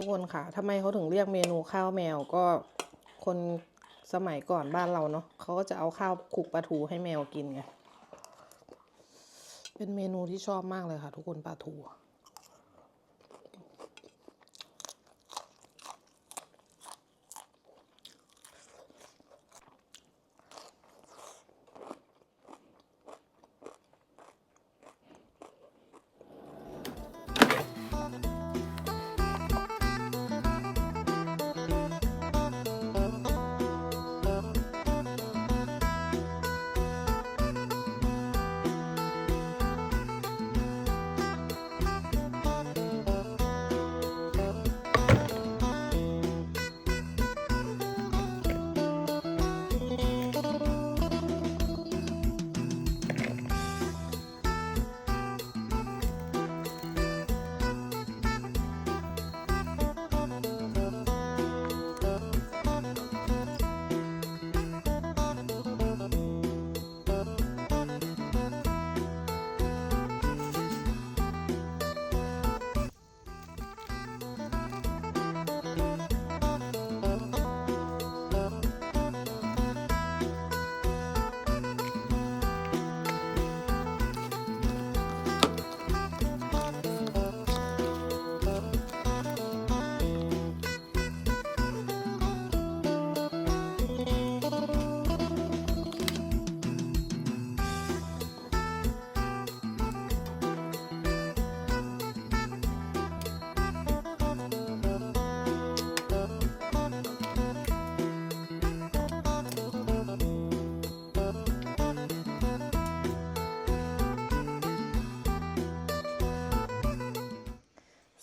ทุกคนค่ะทำไมเขาถึงเรียกเมนูข้าวแมวก็คนสมัยก่อนบ้านเราเนาะเขาก็จะเอาข้าวคลุกปลาทูให้แมวกินไง เป็นเมนูที่ชอบมากเลยค่ะ ทุกคนปลาทู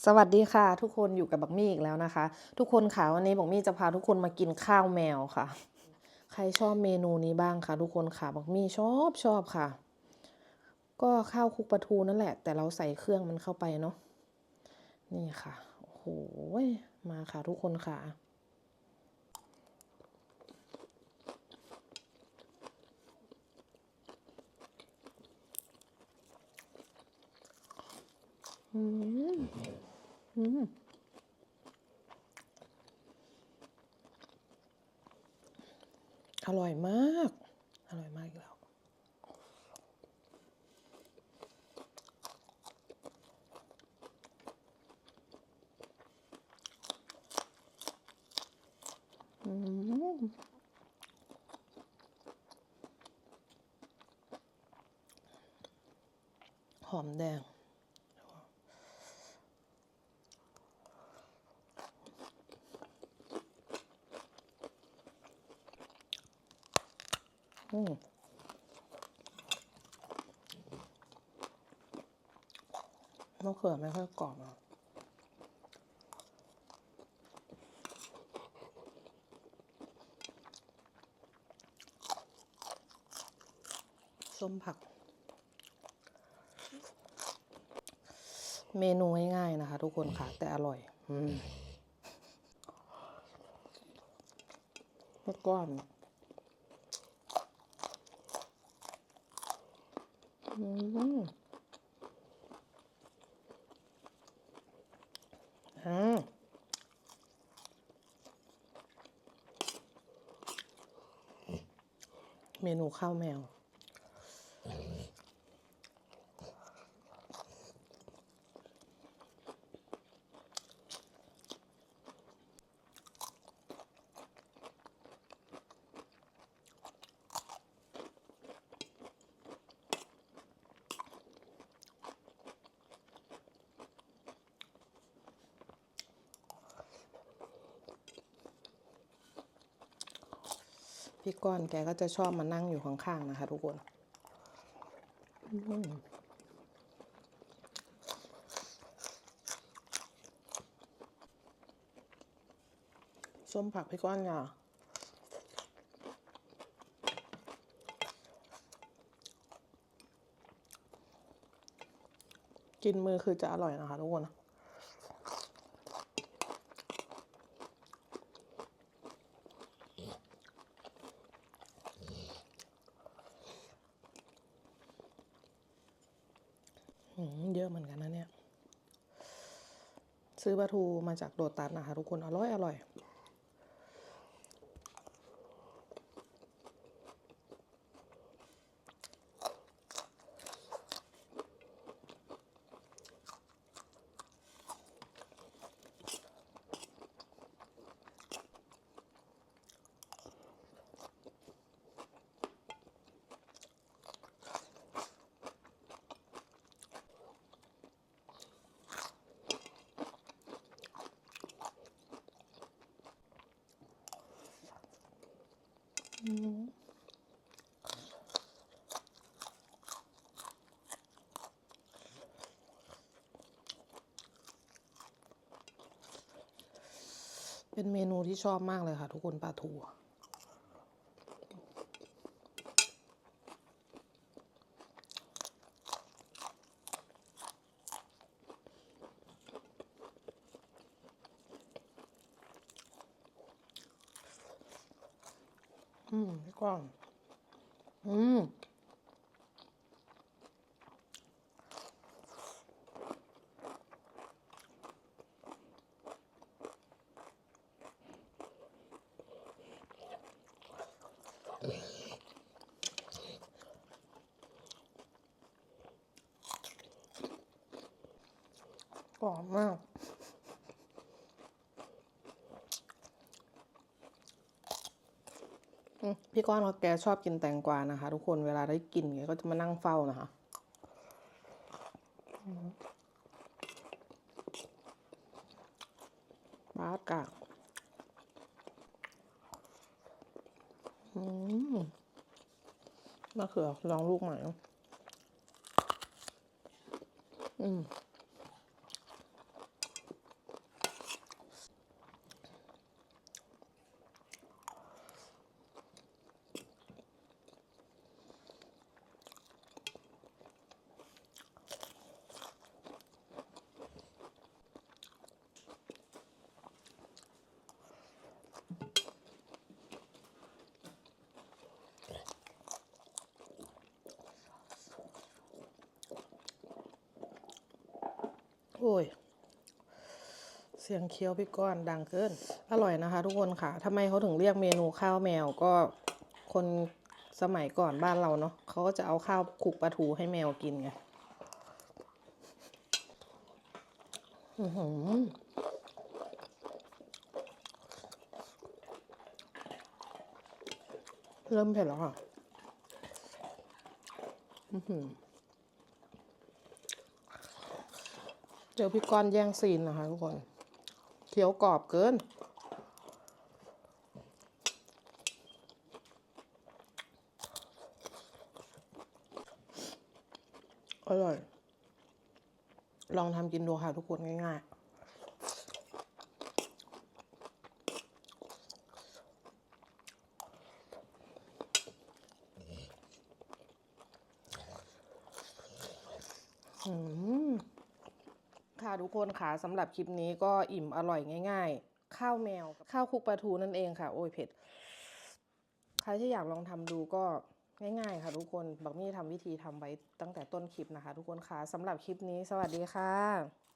สวัสดีค่ะ ทุกคนอยู่กับบักมี่อีกแล้วนะคะ ทุกคนค่ะวันนี้บักมี่จะพาทุกคนมากินข้าวแมวค่ะ ใครชอบเมนูนี้บ้างคะทุกคนค่ะบักมี่ชอบชอบค่ะ ก็ข้าวคุกปลาทูนั่นแหละ แต่เราใส่เครื่องมันเข้าไปเนาะนี่ค่ะโอ้โหมาค่ะทุกคนค่ะ อืม อืมอร่อยมาก อร่อยมากอีกแล้ว อืมหอมแดง มมะเขือไม่ค่อยกรอบอะส้มผัก เมนูง่ายๆนะคะ ทุกคนค่ะ แต่อร่อย อืมแล้วก้อน อืมเมนูข้าวแมว พี่ก้อนแกก็จะชอบมานั่งอยู่ข้างๆนะคะ ทุกคนส้มผักพี่ก้อนอะกินมือคือจะอร่อยนะคะทุกคน เยอะเหมือนกันนะเนี่ย ซื้อปลาทูมาจากโดตันนะคะทุกคน อร่อย อร่อย เป็นเมนูที่ชอบมากเลยค่ะ ทุกคนปลาทูอะอื อมมาก พี่ก้อนเขาแกชอบกินแตงกวานะคะ ทุกคนเวลาได้กินแกก็จะมานั่งเฝ้านะคะบาสกากอืมะเขือลองลูกใหม่อืม อ้ย เสียงเคี้ยวพี่ก้อนดังเกิน อร่อยนะคะทุกคนค่ะทำไมเขาถึงเรียกเมนูข้าวแมวก็คนสมัยก่อนบ้านเราเนาะเขาก็จะเอาข้าวคลุกปลาทูให้แมวกินไงอือหือเริ่มเผ็ดแล้วค่ะ อือหือ เจอพี่ก้อนแย่งซีนนะคะทุกคนเคี้ยวกรอบเกิน อร่อย ลองทำกินดูค่ะทุกคนง่ายๆอืม ค่ะทุกคนค่ะสำหรับคลิปนี้ก็อิ่มอร่อยง่าย ๆ ข้าวแมวข้าวคลุกปลาทูนั่นเองค่ะ โอ้ยเผ็ดใครที่อยากลองทำดูก็ง่ายๆ ค่ะทุกคนบักมี่ทำวิธีทำไว้ตั้งแต่ต้นคลิปนะคะ ทุกคนค่ะสำหรับคลิปนี้สวัสดีค่ะ